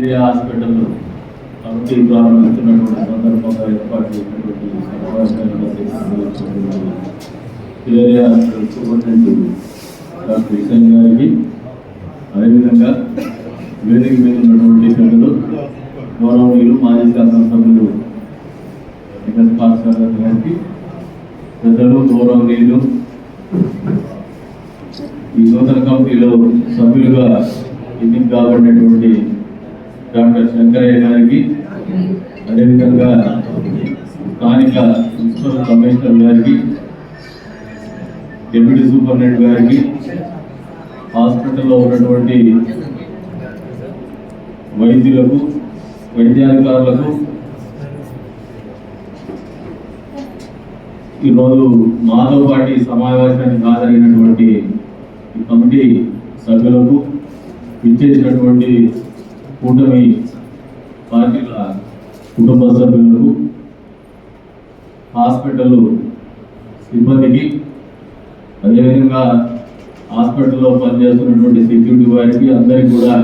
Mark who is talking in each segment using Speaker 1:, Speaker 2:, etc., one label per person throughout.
Speaker 1: Area hospital committee ప్రారంభిస్తున్నటువంటి సందర్భంగా ఏర్పాటు చేసినటువంటి area hospital superintendent doctor Vishay గారికి అదేవిధంగా వేదిక మీద ఉన్నటువంటి పెద్దలు గౌరవనీయులు మాజీ శాసనసభ్యులు ఎంఎస్ పాఠశాల గారికి పెద్దలు గౌరవనీయులు ఈ నూతన కమిటీలో సభ్యులుగా ఎన్నిక కాబడినటువంటి డాక్టర్ శంకరయ్య గారికి అదేవిధంగా స్థానిక మున్సిపల్ కమిషనర్ గారికి డిప్యూటీ సూపరింటెండెంట్ గారికి హాస్పిటల్లో ఉన్నటువంటి వైద్యులకు వైద్యాధికారులకు ఈరోజు మాతో పాటి సమావేశానికి హాజరైనటువంటి ఈ కమిటీ సభ్యులకు ఇచ్చేసినటువంటి కూటమి పార్టీల కుటుంబ సభ్యులకు హాస్పిటల్ సిబ్బందికి అదేవిధంగా హాస్పిటల్లో పనిచేస్తున్నటువంటి సెక్యూరిటీ వారికి అందరికీ కూడా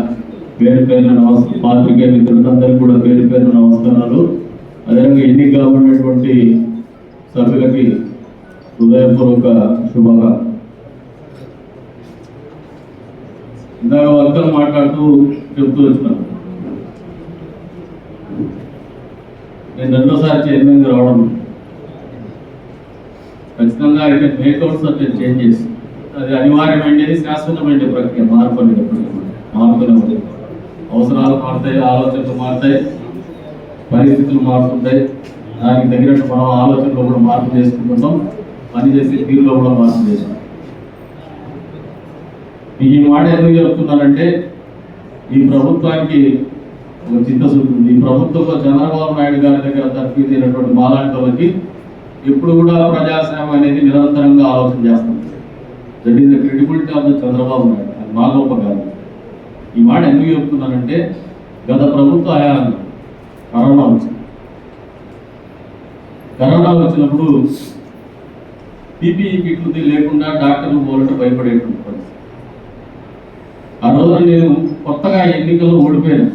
Speaker 1: పేరు పేరున నమస్కారం పాత్రికేయ మిత్రులకు అందరికీ కూడా పేరు పేరున నమస్కారాలు. అదేవిధంగా ఎన్నిక కాబడినటువంటి సభ్యులకి హృదయపూర్వక శుభాకాంక్షలు. ఇందాక వర్కలు మాట్లాడుతూ చెప్తూ వచ్చినాను నేను రెండోసారి చైర్మన్ రావడం ఖచ్చితంగా అయితే వచ్చి చేంజ్ చేంజెస్ అది అనివార్యమైనది శాశ్వతమైన ప్రక్రియ మార్పు అనేది మారుతూనే ఉంది అవసరాలు మారుతాయి ఆలోచనలు మారుతాయి పరిస్థితులు మారుతుంటాయి. దానికి తగినట్టు మనం ఆలోచనలో కూడా మార్పు చేసుకుంటున్నాం పనిచేసే తీరులో కూడా మార్పు చేస్తాం. ఈ మాట ఎందుకు చెప్తున్నానంటే ఈ ప్రభుత్వానికి ఒక చిత్తశుద్ధి ఉంది ఈ ప్రభుత్వంలో చంద్రబాబు నాయుడు గారి దగ్గర తప్పిపోయినటువంటి మాలాంటి వాళ్ళకి ఎప్పుడు కూడా ప్రజాసేవ అనేది నిరంతరంగా ఆలోచన చేస్తాం that is the credibility of the Chandrababu Naidu. అది మా గొప్ప కాదు ఈ మాట ఎందుకు చెప్తున్నానంటే గత ప్రభుత్వ హయాంలో కరోనా వచ్చింది. కరోనా వచ్చినప్పుడు పీపీఈ కిట్లు లేకుండా డాక్టర్లు పోలంటే భయపడేటువంటి పరిస్థితి. ఆ రోజున నేను కొత్తగా ఎన్నికల్లో ఓడిపోయాను.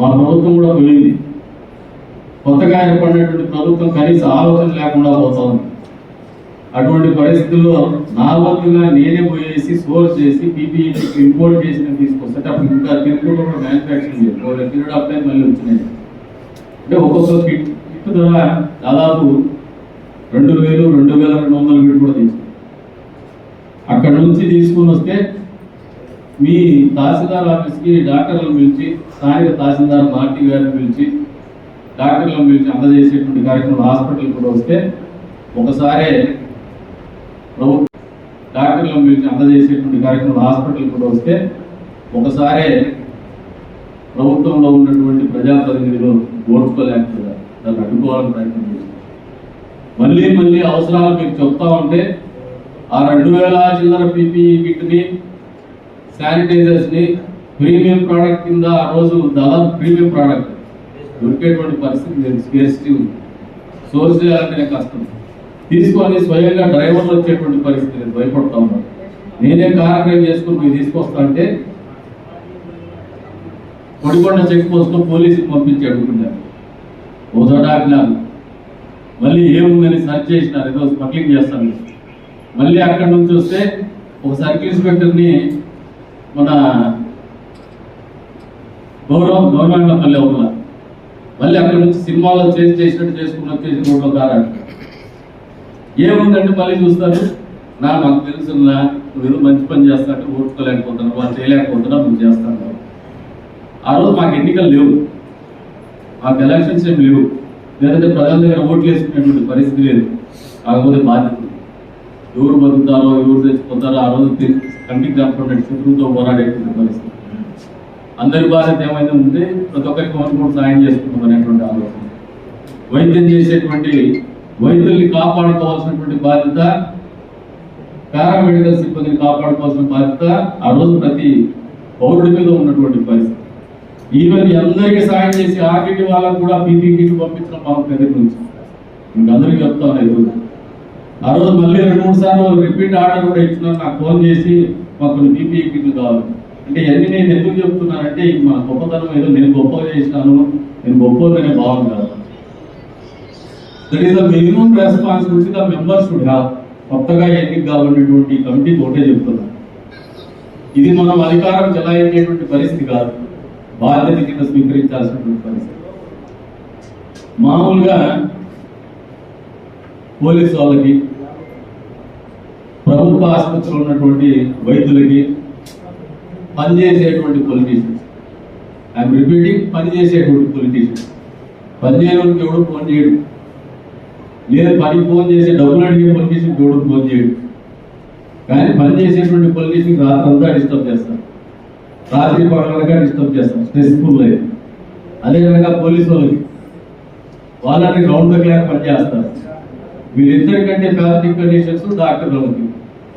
Speaker 1: మా ప్రభుత్వం కూడా పోయింది. కొత్తగా ఏర్పడినటువంటి ప్రభుత్వం కనీస ఆలోచన లేకుండా పోతుంది అటువంటి పరిస్థితుల్లో నా వంతుగా నేనే పోయేసి సోర్స్ చేసి పీపీఈ ఇంపోర్ట్ చేసి తీసుకొస్తే అప్పుడు ఇంకా తిరుగుతూ కూడా మ్యానుఫ్యాక్చరింగ్ చేసుకోవాలి పీరియడ్ ఆఫ్ టైం మళ్ళీ వచ్చినాయి. అంటే ఒక్కొక్క కిట్ కిట్ ధర దాదాపు రెండు వేలు రెండు వేల రెండు వందల కిట్ కూడా తీసుకున్నాం. అక్కడ నుంచి తీసుకుని వస్తే మీ తహసీల్దార్ ఆఫీస్కి డాక్టర్లు పిలిచి స్థానిక తహసీల్దార్ మార్టీ గారిని పిలిచి డాక్టర్లను పిలిచి అందజేసేటువంటి కార్యక్రమం హాస్పిటల్ కూడా వస్తే ఒకసారి ప్రభుత్వ డాక్టర్లను పిలిచి అందజేసేటువంటి కార్యక్రమం హాస్పిటల్ కూడా వస్తే ఒకసారి ప్రభుత్వంలో ఉన్నటువంటి ప్రజాప్రతినిధులు ఓర్చుకోలేకపోయారు. దాన్ని అడ్డుకోవాలని ప్రయత్నం చేశారు. మళ్ళీ మళ్ళీ అవసరాలు మీకు చెప్తా ఉంటే ఆ రెండు వేల చిల్లర పీపీఈ కిట్ని శానిటైజర్స్ని ప్రీమియం ప్రోడక్ట్ కింద ఆ రోజు దాదాపు ప్రీమియం ప్రోడక్ట్ దొరికేటువంటి పరిస్థితి లేదు స్కేర్సిటీ ఉంది. సోర్స్ చేయాలంటే కష్టం తీసుకొని స్వయంగా డ్రైవర్లు వచ్చేటువంటి పరిస్థితి లేదు భయపడతా ఉన్నారు. నేనే కార్యక్రమం చేసుకుని మీరు తీసుకొస్తా అంటే కొడికొండ చెక్ పోస్ట్లో పోలీసులు పంపించి అడుగుతున్నారు. ఓ మళ్ళీ ఏముందని సర్చ్ చేసినారు ఏదో స్మగ్లింగ్ చేస్తాను మళ్ళీ అక్కడి నుంచి వస్తే ఒక సర్కిల్ ఇన్స్పెక్టర్ని మన గౌరవం గవర్నమెంట్ మళ్ళీ అవుతున్నా మళ్ళీ అక్కడ నుంచి సినిమాలో చేసి చేసినట్టు చేసుకున్న వచ్చేసి రోడ్లో కారాడు ఏముందంటే మళ్ళీ చూస్తారు. నా నాకు తెలుసు నువ్వు మంచి పని చేస్తా ఓట్టుకోలేకపోతున్నావు వాళ్ళు చేయలేకపోతున్నావు నువ్వు చేస్తాను ఆ రోజు మాకు ఎన్నికలు లేవు. మాకు ఎలక్షన్స్ ఏం లేవు. లేదంటే ప్రజల దగ్గర ఓట్లు వేసుకునేటువంటి పరిస్థితి లేదు. కాకపోతే బాధ్యత. ఎవరు బతుకుతారో ఎవరు తెచ్చిపోతారో ఆ రోజు కంటికి కనపడినట్టు శత్రువుతో పోరాడేటువంటి పరిస్థితి. అందరి బాధ్యత ఏమైంది ఉంటే ప్రతి ఒక్కరికి మనం కూడా సాయం చేసుకుంటాం అనేటువంటి ఆలోచన. వైద్యం చేసేటువంటి వైద్యుల్ని కాపాడుకోవాల్సినటువంటి బాధ్యత పారామెడికల్ సిబ్బందిని కాపాడుకోవాల్సిన బాధ్యత ఆ రోజు ప్రతి పౌరుడి మీద ఉన్నటువంటి పరిస్థితి. ఈవెన్ అందరికీ సాయం చేసి ఆర్టీటీ వాళ్ళకు కూడా పీపీ కిట్ పంపించడం మాకు దగ్గర నుంచి మీకు అందరికీ చెప్తాను ఈరోజు ఆ రోజు మళ్ళీ రెండు మూడు సార్లు రిపీట్ ఆర్డర్ కూడా ఇచ్చినారు. నాకు ఫోన్ చేసి మాకు కొన్ని పీపీ కిట్లు కావాలి. అంటే ఇవన్నీ నేను ఎందుకు చెప్తున్నానంటే ఇది మన గొప్పతనం ఏదో నేను గొప్పగా చేసినాను నేను గొప్పదనే భావం కాదు that is the minimum responsibility the members should have కొత్తగా ఎన్నిక కాబడినటువంటి కమిటీ ఒకటే చెప్తున్నాను ఇది మనం అధికారం చెలాయించేటువంటి పరిస్థితి కాదు. బాధ్యత కింద స్వీకరించాల్సినటువంటి పరిస్థితి. మామూలుగా పోలీసు వాళ్ళకి ప్రభుత్వ ఆసుపత్రిలో ఉన్నటువంటి వైద్యులకి పనిచేసేటువంటి పొలిటీషియన్స్ ఐఎమ్ రిపీటింగ్ పనిచేసేటువంటి పొలిటీషియన్స్ పనిచేయడానికి ఎవడు ఫోన్ చేయడు. లేదు పని ఫోన్ చేసి డబ్బులు అడిగే పొలిటీషియన్ ఎవడు ఫోన్ చేయడు. కానీ పని చేసేటువంటి పొలిటీషియన్ రాత్రి అంతా డిస్టర్బ్ చేస్తారు రాత్రి పగలనగా డిస్టర్బ్ చేస్తారు స్ట్రెస్ఫుల్ లైఫ్ అదేవిధంగా పోలీసు వాళ్ళకి. వాళ్ళని రౌండ్ ద క్లాక్ పనిచేస్తారు వీరిద్దరికంటే ప్యాథటిక్ కండిషన్స్ డాక్టర్లకి.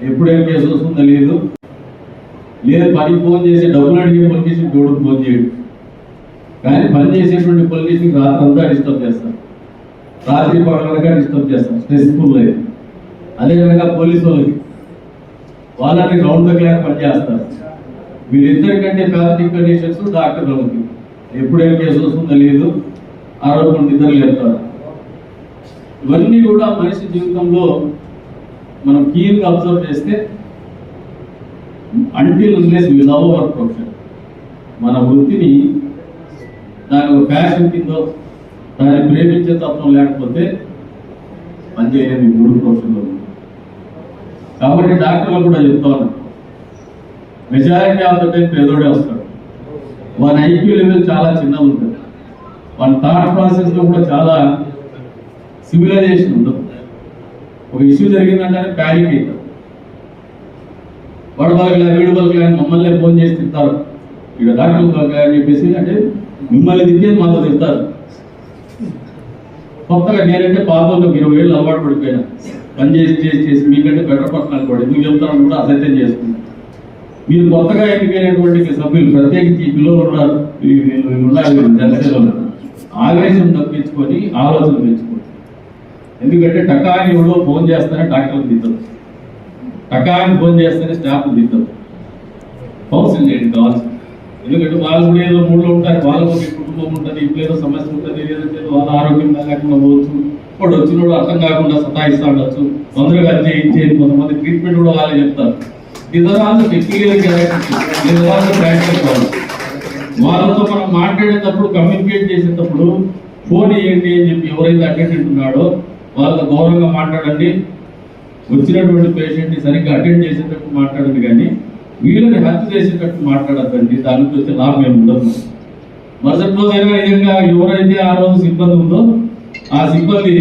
Speaker 1: ఎప్పుడేం కేసు వస్తుందో తెలియదు లేదు పని ఫోన్ చేసి డబ్బులు అడిగే పొలిటీషియన్ ఎవడు ఫోన్ చేయడు. కానీ పని చేసేటువంటి పొలిటీషియన్ రాత్రి అంతా డిస్టర్బ్ చేస్తారు. రాత్రి పగలనగా డిస్టర్బ్ చేస్తారు. Stressful life. అదేవిధంగా పోలీసు వాళ్ళకి. వాళ్ళని రౌండ్ ద క్లాక్ పనిచేస్తారు. వీరిద్దరికంటే ప్యాథటిక్ కండిషన్స్ డాక్టర్లకి ఎప్పుడేం కేసు వస్తుందో తెలియదు ఆ రోజు మన నిద్ర లేపుతారు. ఇవన్నీ కూడా మనిషి జీవితంలో మనం కీన్గా అబ్జర్వ్ చేస్తే until unless we love our profession మన వృత్తిని దాని ఒక ప్యాషన్ కిందో దాన్ని ప్రేమించే తత్వం లేకపోతే పనిచేయలేదు ఈ మూడు ప్రొఫెషన్లో కాబట్టి డాక్టర్లు కూడా చెప్తాను మెజారిటీ ఆఫ్ ద టైం పేదోడే వస్తాడు. మన ఐక్యూ లెవెల్ చాలా చిన్నగా ఉంటుంది. వన్ థాట్ ప్రాసెస్లో కూడా చాలా సివిలైజేషన్ ఉండదు. ఒక ఇష్యూ జరిగిందంటే ప్యానిక్ అవుతారు వాడు బలకలే వీడు బలకలే అని మమ్మల్ని ఫోన్ చేసి తింటారు ఇక డాక్టర్ బలకలే అని చెప్పేసి అంటే మిమ్మల్ని తిట్టేది మాతో తింటారు కొత్తగా నేనంటే పాపంలోకి ఇరవై ఏళ్ళు అలవాటు పడిపోయినా. పని చేసి చేసి చేసి మీకంటే బెటర్ పర్సన్ అనుకోండి. ఎందుకు చెప్తారని కూడా అసత్యం చేస్తుంది మీరు కొత్తగా ఎన్నికైనటువంటి సభ్యులు ప్రత్యేకించి పిల్లలు ఉన్నారు. ఉన్నారు జనసేనలో ఆవేశం తప్పించుకొని ఆలోచన పెంచుకోండి. ఎందుకంటే టకాని ఎవడో ఫోన్ చేస్తారని డాక్టర్లు దిద్దరు టకాన్ని ఫోన్ చేస్తేనే స్టాఫ్ దిద్దరు కౌన్సిల్ చేయండి కావాల్సింది ఎందుకంటే వాళ్ళు కూడా ఏదో మూడులో ఉంటారు వాళ్ళకు కుటుంబం ఉంటుంది ఇంట్లో ఏదో సమస్య ఉంటుంది లేదంటే వాళ్ళ ఆరోగ్యం లేకుండా పోవచ్చు. వాడు వచ్చినోడు అర్థం కాకుండా సతాయిస్తా ఉండొచ్చు. తొందరగా అది చేయించేది కొంతమంది ట్రీట్మెంట్ కూడా వాళ్ళే చెప్తారు. ఇతరాలు వాళ్ళతో మనం మాట్లాడేటప్పుడు కమ్యూనికేట్ చేసేటప్పుడు ఫోన్ చేయండి అని చెప్పి ఎవరైతే అటెండెంట్ ఉన్నాడో వాళ్ళతో గౌరవంగా మాట్లాడండి. వచ్చినటువంటి పేషెంట్ని సరిగ్గా అటెండ్ చేసేటట్టు మాట్లాడండి కానీ వీళ్ళని హత్య చేసేటట్టు మాట్లాడద్దండి. దానికి వచ్చే లాభం ఏమి ఉండదు. మరుసటి రోజు అయినా నిజంగా ఎవరైతే ఆ రోజు సిబ్బంది ఉందో ఆ సిబ్బంది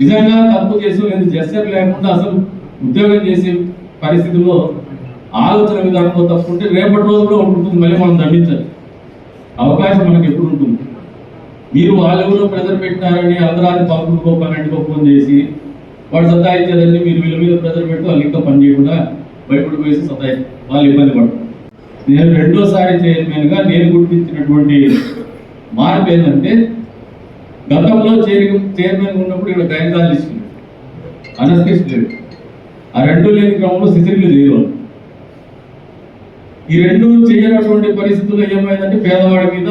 Speaker 1: నిజంగా తప్పు చేసి లేదు జస్టర్ లేకుండా అసలు ఉద్యోగం చేసే పరిస్థితిలో ఆలోచన విధానంలో తప్పు ఉంటే రేపటి రోజు కూడా ఉంటుంది. మళ్ళీ మనం దండించాలి. అవకాశం మనకి ఎప్పుడు ఉంటుంది? మీరు వాళ్ళెవరో ప్రెజర్ పెట్టారని అందరాది పంపుకో పన్నెండుకో ఫోన్ చేసి వాడు సతాయించేదని మీరు వీళ్ళ మీద ప్రెజర్ పెట్టి వాళ్ళు ఇంకా పని చేయకుండా భయపడిపోయేసి సతాయి వాళ్ళు ఇబ్బంది పడతారు నేను రెండోసారి చైర్మన్గా నేను గుర్తించినటువంటి మార్పు ఏంటంటే గతంలో చైర్ చైర్మన్ ఉన్నప్పుడు ఇక్కడ గైనకాలజిస్ట్ అనస్థిస్ట్ లేడు ఆ రెండు లేని క్రమంలో సిసిరీలు చేయవాలి ఈ రెండు చేయనటువంటి పరిస్థితుల్లో ఏమైందంటే పేదవాడి మీద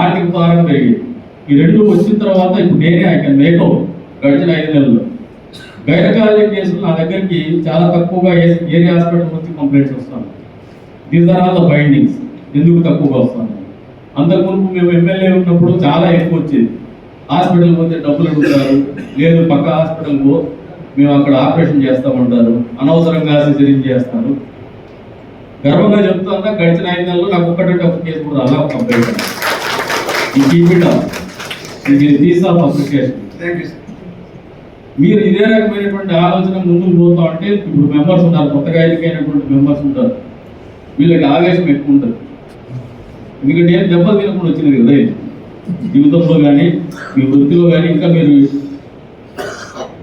Speaker 1: ఆర్థిక భారం పెరిగింది. ఈ రెండు వచ్చిన తర్వాత ఇప్పుడు నేనే ఐ కెన్ మేకప్ గడిచిన ఐదు నెలల్లో. గైనకాలజీ కేసులు నా దగ్గరికి చాలా తక్కువగా ఏ- ఏరియా హాస్పిటల్ నుంచి కంప్లైంట్స్ వస్తాను these are all the findings ఎందుకు తక్కువగా వస్తాను అంతకుముందు మేము ఎమ్మెల్యే ఉన్నప్పుడు చాలా ఎక్కువ వచ్చేది. హాస్పిటల్ పోతే డబ్బులు అడుగుతారు. లేదు పక్క హాస్పిటల్ పో. మేము అక్కడ ఆపరేషన్ చేస్తామంటారు. అనవసరంగా సిజరింగ్ చేస్తారు. గర్వంగా చెప్తున్నా గడిచిన ఐదు నెలల్లో నాకు ఒక్కటే ఒక కేసు కూడా అలా కంప్లైంట్. ఈ కీప్ ఇట్ ఇది these of application
Speaker 2: thank you sir
Speaker 1: మీరు ఇదే రకమైనటువంటి ఆలోచన ముందుకు పోతా ఉంటే ఇప్పుడు మెంబర్స్ ఉంటారు కొత్తగా ఎన్నికైనటువంటి మెంబర్స్ ఉంటారు. వీళ్ళకి ఆవేశం ఎక్కువ ఉంటుంది. ఎందుకంటే ఏం దెబ్బలు తినకుండా వచ్చింది కదా జీవితంలో కానీ మీ వృత్తిలో కానీ ఇంకా మీరు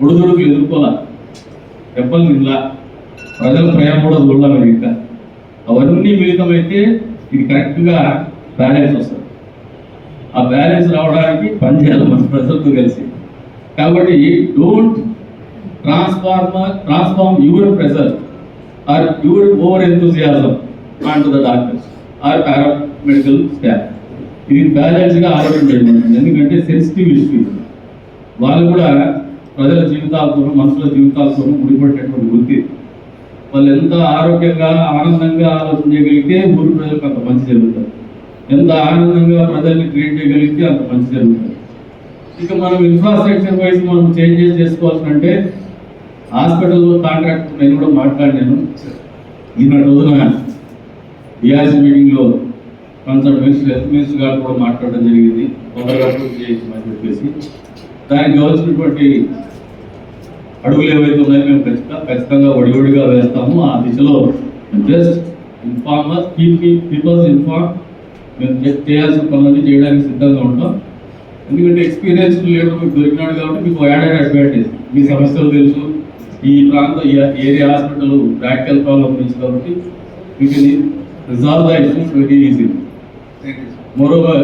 Speaker 1: ఒడుదొడుకులు ఎదుర్కోలా దెబ్బలు తినలా? ప్రజల ప్రేమ కూడా చూడాలి మీరు ఇంకా? అవన్నీ మిళితమైతే ఇది కరెక్ట్గా బ్యాలెన్స్ వస్తుంది. ఆ బ్యాలెన్స్ రావడానికి పనిచేయాలి మన ప్రజలతో కలిసి. కాబట్టి don't transform transform your pressure or your over enthusiasm and the doctors or paramedical staff. ఇది బ్యాలెన్స్గా ఆరోగ్యం ఎందుకంటే సెన్సిటివ్ ఇష్యూ ఇది. వాళ్ళు కూడా ప్రజల జీవితాలతో మనుషుల జీవితాలతో ముడిపడేటువంటి వృత్తి. వాళ్ళు ఎంత ఆరోగ్యంగా ఆనందంగా ఆలోచన చేయగలిగితే ఊరి ప్రజలకు అంత మంచి జరుగుతుంది. ఎంత ఆనందంగా ప్రజల్ని ట్రీట్ చేయగలిగితే అంత మంచి జరుగుతుంది. ఇక మనం ఇన్ఫ్రాస్ట్రక్చర్ వైజ్ మనం చేంజెస్ చేసుకోవాల్సి అంటే హాస్పిటల్లో కాంట్రాక్ట్ నేను కూడా మాట్లాడినాను. నిన్న రోజున బిఆర్సీ మీటింగ్లో కన్సల్ట్ మినిస్టర్ హెల్త్ మినిస్టర్ గారు కూడా మాట్లాడడం జరిగింది. తొందరగా పూర్తి చేయించమని చెప్పేసి. దానికి కావాల్సినటువంటి అడుగులు ఏవైతే ఉన్నాయో మేము ఖచ్చితంగా ఖచ్చితంగా ఒడివడిగా వేస్తాము. ఆ దిశలో just informer keep peoples inform మేము చేయాల్సిన పనులన్నీ చేయడానికి సిద్ధంగా ఉంటాం. ఎందుకంటే ఎక్స్పీరియన్స్ లీడర్ మీకు దొరికినాడు కాబట్టి మీకు యాడెడ్ అడ్వాంటేజ్ మీ సమస్యలు తెలుసు. ఈ ప్రాంత ఏరియా హాస్పిటల్ ప్రాక్టికల్ ప్రాబ్లం గురించి కాబట్టి మీకు resolve the issues very easy moreover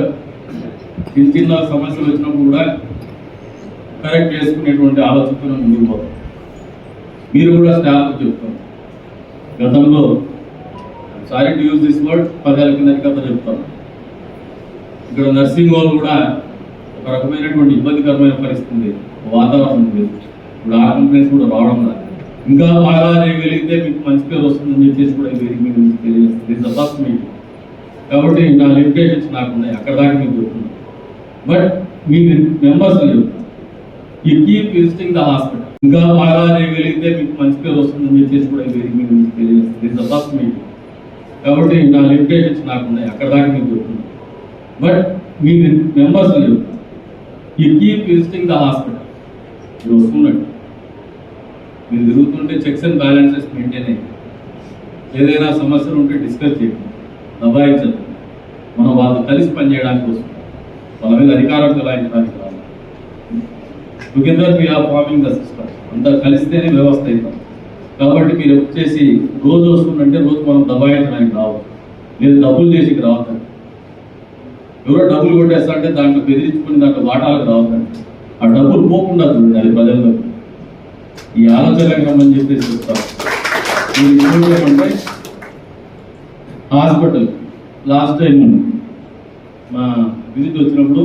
Speaker 1: చిన్న చిన్న సమస్యలు వచ్చినప్పుడు కూడా కరెక్ట్ చేసుకునేటువంటి ఆలోచనతో ముందుకు పోతాం మీరు కూడా స్టాఫ్ చెప్తాం. గతంలో sorry to use this word పదేళ్ళ కింద కథ చెప్తాను ఇక్కడ నర్సింగ్ హోమ్ కూడా ఒక రకమైనటువంటి ఇబ్బందికరమైన పరిస్థితి ఉంది. వాతావరణం ఉంది. ఇప్పుడు ఆ కూడా రావడం లేదు ఇంకా బాగా చేయగలిగితే మీకు మంచి పేరు వస్తుందని చెప్పేసి కూడా ఇది మీకు తెలియజేస్తుంది. ఫస్ట్ మీకు కాబట్టి నా లిమిటేషన్స్ నాకు ఉన్నాయి అక్కడ దాకా మీకు చెప్తున్నాను. బట్ మీ మెంబర్స్ ఈ కీప్ విజిటింగ్ ద హాస్పిటల్ ఇంకా బాగా చేయగలిగితే మీకు మంచి పేరు వస్తుందని చెప్పేసి కూడా ఇది మీకు తెలియజేస్తుంది. ఫస్ట్ మీకు కాబట్టి నా లిమిటేషన్స్ నాకు ఉన్నాయి అక్కడ దాకా మీకు చెప్తున్నాను. బట్ మీ మెంబర్స్ యూ ఈ కీప్ విజిటింగ్ ద హాస్పిటల్. మీరు వస్తున్నట్టు మీరు తిరుగుతుంటే చెక్స్ అండ్ బ్యాలెన్సెస్ మెయింటైన్ అయ్యి ఏదైనా సమస్యలు ఉంటే డిస్కస్ చేయండి. దబాయించదు మనం వాళ్ళు కలిసి పనిచేయడానికి వస్తుంది వాళ్ళ మీద అధికారం చెలాయించడానికి రాదు together we are forming the system. అంతా కలిస్తేనే వ్యవస్థ అవుతాం కాబట్టి మీరు వచ్చేసి రోజు వస్తుందంటే రోజు మనం దబాయించడానికి రావద్దు. లేదు డబ్బులు చేసి రావద్దండి. ఎవరో డబ్బులు కొట్టేస్తా అంటే దాంట్లో బెదిరించుకుని దాంట్లో వాటాలకు రావద్దండి. ఆ డబ్బులు పోకుండా చూడండి అది ప్రజల్లో. ఈ ఆలోచన రమ్మని చెప్పేసి చెప్తారు మీరు ఏమంటే హాస్పిటల్ లాస్ట్ టైం మా విజిట్ వచ్చినప్పుడు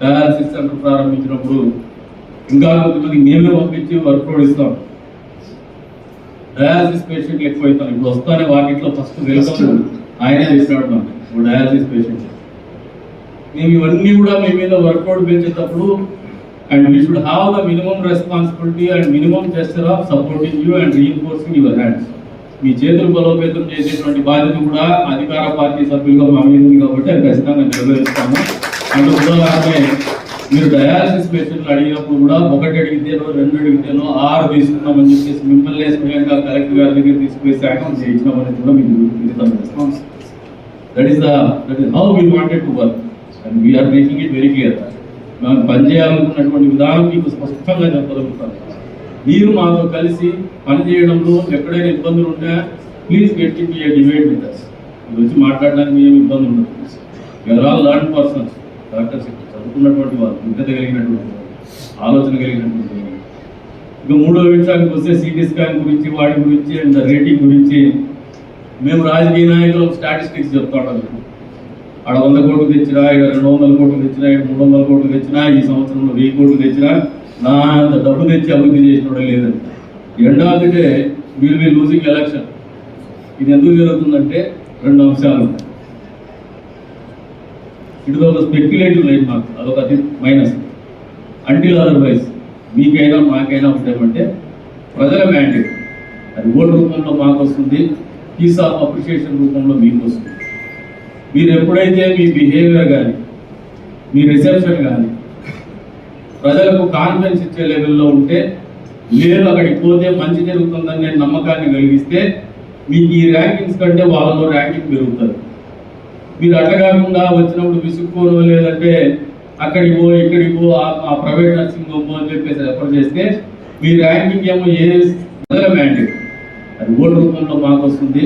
Speaker 1: డయాలసిస్ సెంటర్ ప్రారంభించినప్పుడు ఇంకా కొంతమంది మేమే పంపించి వర్క్ లోడ్ ఇస్తాం. డయాలసిస్ పేషెంట్లు ఎక్కువ అవుతాం ఇప్పుడు వస్తానే వాటిలో ఫస్ట్ వెల్కమ్ ఆయనే చేసినాడు ఇప్పుడు డయాలసిస్ పేషెంట్. మేము ఇవన్నీ కూడా మీ మీద వర్కౌట్ పెంచేటప్పుడు and we should have the minimum responsibility and minimum gesture of supporting you and reinforcing your hands మీ చేతులు బలోపేతం చేసేటువంటి బాధ్యత కూడా అధికార పార్టీ సభ్యులుగా మా మీద ఉంది కాబట్టి అది ఖచ్చితంగా నెరవేరుస్తాము. అండ్ ఉదాహరణే మీరు డయాలసిస్ పేషెంట్లు అడిగినప్పుడు కూడా ఒకటి అడిగితేనో రెండు అడిగితేనో ఆరు తీసుకున్నామని చెప్పేసి మిమ్మల్ని స్వయంగా కలెక్టర్ గారి దగ్గర తీసుకుపోయి శాఖం చేయించినామని కూడా మీకు మిగతా response that is that is how we wanted to work and we are making it very clear మనం పనిచేయాలనుకున్నటువంటి విధానం మీకు స్పష్టంగా చెప్పగలుగుతాను మీరు మాతో కలిసి పనిచేయడంలో ఎక్కడైనా ఇబ్బందులు ఉంటే please get it a debate with us మీరు వచ్చి మాట్లాడడానికి ఏమి ఇబ్బంది ఉండదు. You're all learn persons doctors చదువుకున్నటువంటి వారు విద్యత కలిగినటువంటి ఆలోచన కలిగినటువంటి ఇంకా ఇక మూడో విషయానికి వస్తే సిటీ స్కాన్ గురించి వాటి గురించి అండ్ రేటింగ్ గురించి మేము రాజకీయ నాయకులు స్టాటిస్టిక్స్ చెప్తా. ఉంటాం ఆడ వంద కోట్లు తెచ్చినా ఇక్కడ రెండు వందల కోట్లు తెచ్చినా ఇక్కడ మూడు వందల కోట్లు తెచ్చినా ఈ సంవత్సరంలో వెయ్యి కోట్లు తెచ్చినా నా అంత డబ్బు తెచ్చి అభివృద్ధి చేసినోడే లేదండి. End of the day will be losing election ఇది ఎందుకు జరుగుతుందంటే రెండు అంశాలు ఇటు ఒక స్పెక్యులేటివ్ లైన్ మాకు అదొక మైనస్ అంటిల్ అదర్వైజ్ మీకైనా మాకైనా ఉంటామంటే ప్రజల మ్యాండేట్ అది ఓటు రూపంలో మాకు వస్తుంది పీస్ ఆఫ్ అప్రిషియేషన్ రూపంలో మీకు వస్తుంది. మీరు ఎప్పుడైతే మీ బిహేవియర్ కానీ మీ రిసెప్షన్ కానీ ప్రజలకు కాన్ఫిడెన్స్ ఇచ్చే లెవెల్లో ఉంటే మీరు అక్కడికి పోతే మంచి జరుగుతుందనే నమ్మకాన్ని కలిగిస్తే మీకు ఈ ర్యాంకింగ్స్ కంటే వాళ్ళలో ర్యాంకింగ్ పెరుగుతుంది. మీరు అట్లా కాకుండా వచ్చినప్పుడు విసుక్కోను లేదంటే అక్కడికి పో ఇక్కడికి పో ఆ- ఆ ప్రైవేట్ నర్సింగ్ హోమ్ అని చెప్పేసి రెఫర్ చేస్తే మీ ర్యాంకింగ్ ఏమో ఏ ప్రజల మ్యాండేట్ అది ఓటు రూపంలో మాకు వస్తుంది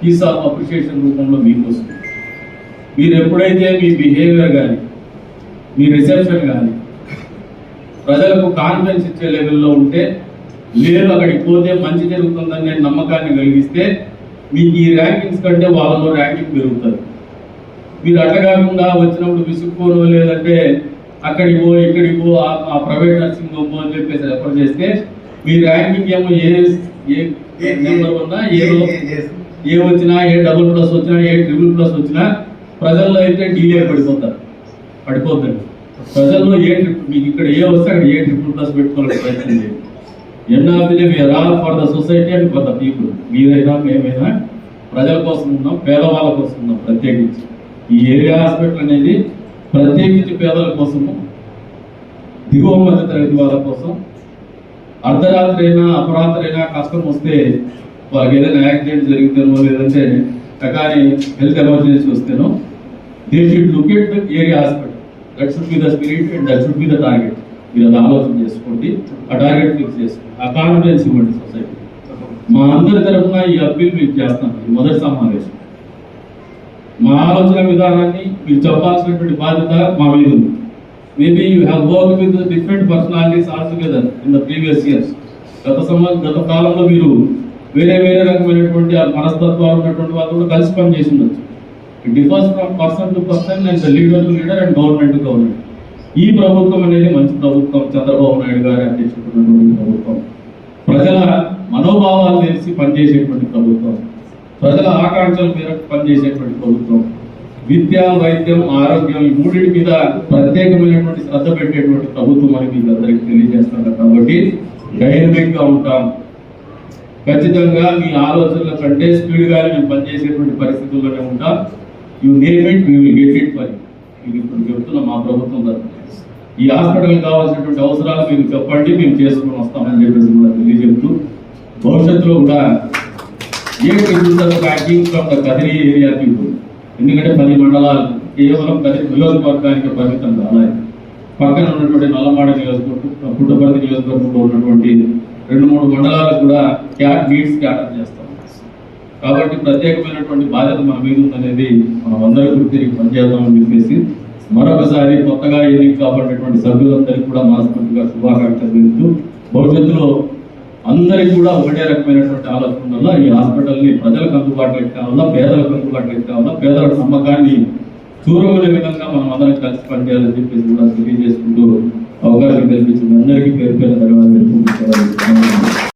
Speaker 1: పీస్ ఆఫ్ అప్రిషియేషన్ రూపంలో మీకు వస్తుంది. మీరు ఎప్పుడైతే మీ బిహేవియర్ కానీ మీ రిసెప్షన్ కానీ ప్రజలకు కాన్ఫిడెన్స్ ఇచ్చే లెవెల్లో ఉంటే మీరు అక్కడికి పోతే మంచి జరుగుతుందనే నమ్మకాన్ని కలిగిస్తే మీకు ఈ ర్యాంకింగ్స్ కంటే వాళ్ళలో ర్యాంకింగ్ పెరుగుతుంది. మీరు అట్లా కాకుండా వచ్చినప్పుడు విసుక్కోను లేదంటే అక్కడికి పో ఇక్కడికి పో ఆ- ప్రైవేట్ నర్సింగ్ హోమ్ పో అని చెప్పేసి రెఫర్ చేస్తే మీ ర్యాంకింగ్ ఏమో ఏ ఏ నెంబర్ ఉన్నా ఏ ఏ వచ్చినా ఏ డబుల్ ప్లస్ వచ్చినా ఏ ట్రిపుల్ ప్లస్ వచ్చినా ప్రజల్లో అయితే డీలే పడిపోతారు. పడిపోతుంది ప్రజల్లో ఏ ట్రిప్ మీకు ఇక్కడ ఏ వస్తే అక్కడ ఏ ట్రిపుల్ ప్లస్ పెట్టుకోవాలని ప్రయత్నం చేయండి end of the for the society and for the people మీరైనా మేమైనా ప్రజల కోసం ఉన్నాం పేదవాళ్ళ కోసం ఉన్నాం ప్రత్యేకించి. ఈ ఏరియా హాస్పిటల్ అనేది ప్రత్యేకించి పేదల కోసము దిగువ మధ్య తరగతి వాళ్ళ కోసం. అర్ధరాత్రి అయినా అపరాత్రి అయినా కష్టం వస్తే వాళ్ళకి ఏదైనా యాక్సిడెంట్ జరిగితేనో లేదంటే కానీ health emergency వస్తేనో they should look at area hospital that should be the spirit and that should be the target మీరు అది ఆలోచన చేసుకోండి. ఆ టార్గెట్ ఫిక్స్ చేసుకోండి. ఆ కాన్ఫిడెన్స్ ఇవ్వండి సొసైటీ మా అందరి తరఫున ఈ అప్పీల్ మీకు చేస్తాం. ఇది మొదటి సమావేశం. మా ఆలోచన విధానాన్ని మీరు చెప్పాల్సినటువంటి బాధ్యత మా మీద ఉంది. Maybe you have work with different personalities all together in the previous years గత సంవత్సరం గత కాలంలో మీరు వేరే వేరే రకమైనటువంటి ఆ మనస్తత్వాలు ఉన్నటువంటి వాళ్ళు కూడా కలిసి పనిచేసి ఉండొచ్చు. It differs from person to person and leader to leader and government to government ఈ ప్రభుత్వం అనేది మంచి ప్రభుత్వం. చంద్రబాబు నాయుడు గారి అధ్యక్షుడున్నటువంటి ప్రభుత్వం. ప్రజల మనోభావాలు తెలిసి పనిచేసేటువంటి ప్రభుత్వం. ప్రజల ఆకాంక్షల మేరకు పనిచేసేటువంటి ప్రభుత్వం. విద్య వైద్యం ఆరోగ్యం ఈ మూడింటి మీద ప్రత్యేకమైనటువంటి శ్రద్ధ పెట్టేటువంటి ప్రభుత్వం అని మీకు అందరికి తెలియజేస్తున్నారు కాబట్టి డైనమిక్గా ఉంటాం. ఖచ్చితంగా మీ ఆలోచనల కంటే స్పీడ్గానే మేము పనిచేసేటువంటి పరిస్థితుల్లోనే ఉంటాం. You name it we will get it పని మీకు ఇప్పుడు చెప్తున్నా మా ప్రభుత్వం తరఫున. ఈ హాస్పిటల్ కావాల్సినటువంటి అవసరాలు మీరు చెప్పండి మేము చేసుకుని వస్తామని చెప్పేసి కూడా తెలియజెప్తూ భవిష్యత్తులో కూడా a packing from the Kadiri area people ఎందుకంటే పది మండలాలు కేవలం పది నియోజకవర్గానికి పరిమితం కాలేదు. పక్కన ఉన్నటువంటి నల్లమాడ నియోజకవర్గం పుట్టపర్తి నియోజకవర్గంలో ఉన్నటువంటి రెండు మూడు మండలాలకు కూడా క్యాట్ మీట్స్ అటెండ్ చేస్తాం. కాబట్టి ప్రత్యేకమైనటువంటి బాధ్యత మన మీద ఉందనేది మనం అందరికీ తిరిగి పనిచేద్దామని చెప్పేసి మరొకసారి కొత్తగా ఎన్నిక కాబట్టినటువంటి సభ్యులందరికీ కూడా మనస్ఫూర్తిగా శుభాకాంక్షలు తెలుస్తూ భవిష్యత్తులో అందరికీ కూడా ఒకటే రకమైనటువంటి ఆలోచన వల్ల ఈ హాస్పిటల్ని ప్రజలకు అందుబాటులోకి కావాలా పేదలకు అందుబాటులోకి కావాలా పేదల నమ్మకాన్ని చూరగలే విధంగా మనం అందరం కలిసి పనిచేయాలని చెప్పేసి కూడా తెలియజేసుకుంటూ అవకాశం కల్పించిన అందరికీ పేరు పేరు ధన్యవాదాలు